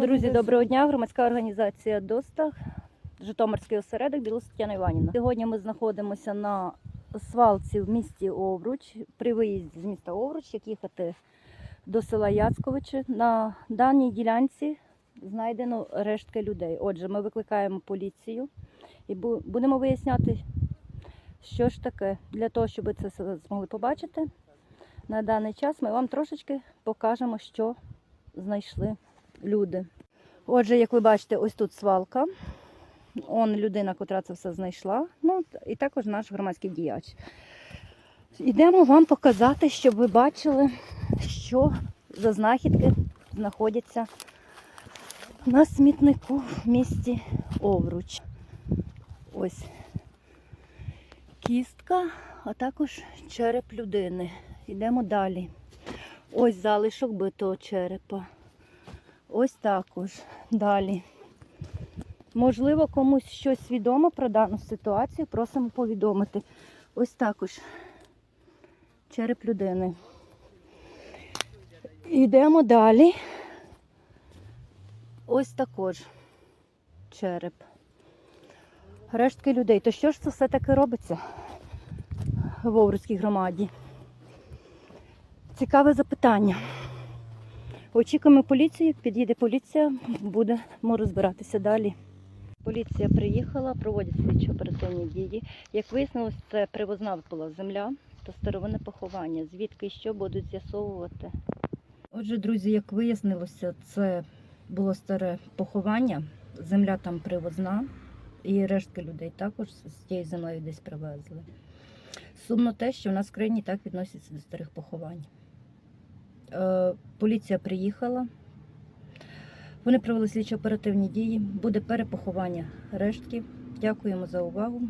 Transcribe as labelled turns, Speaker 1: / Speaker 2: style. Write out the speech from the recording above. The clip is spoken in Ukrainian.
Speaker 1: Друзі, доброго дня. Громадська організація ДОСТА, Житомирський осередок Білоус Тетяна Іванівна. Сьогодні ми знаходимося на свалці в місті Овруч. При виїзді з міста Овруч, як їхати до села Яцковичі. На даній ділянці знайдено рештки людей. Отже, ми викликаємо поліцію і будемо виясняти, що ж таке. Для того, щоб ви це змогли побачити, на даний час ми вам трошечки покажемо, що знайшли люди. Отже, як ви бачите, ось тут свалка. Он людина, котра це все знайшла. Ну, і також наш громадський діяч. Йдемо вам показати, щоб ви бачили, що за знахідки знаходяться на смітнику в місті Овруч. Ось кістка, а також череп людини. Йдемо далі. Ось залишок битого черепа. Ось також. Далі. Можливо, комусь щось відомо про дану ситуацію, просимо повідомити. Ось також череп людини. Йдемо далі. Ось також череп. Рештки людей. То що ж це все таки робиться в Овруцькій громаді? Цікаве запитання. Очікуємо поліцію, як під'їде поліція, будемо розбиратися далі. Поліція приїхала, проводять слідчо оперативні дії. Як вияснилось, це привозна була земля та старовинне поховання. Звідки і що будуть з'ясовувати. Отже, друзі, як вияснилося, це було старе поховання. Земля там привозна, і рештки людей також з тією землею десь привезли. Сумно те, що в нас в країні так відносяться до старих поховань. Е, Поліція приїхала. Вони провели слідчо оперативні дії. Буде перепоховання рештків. Дякуємо за увагу.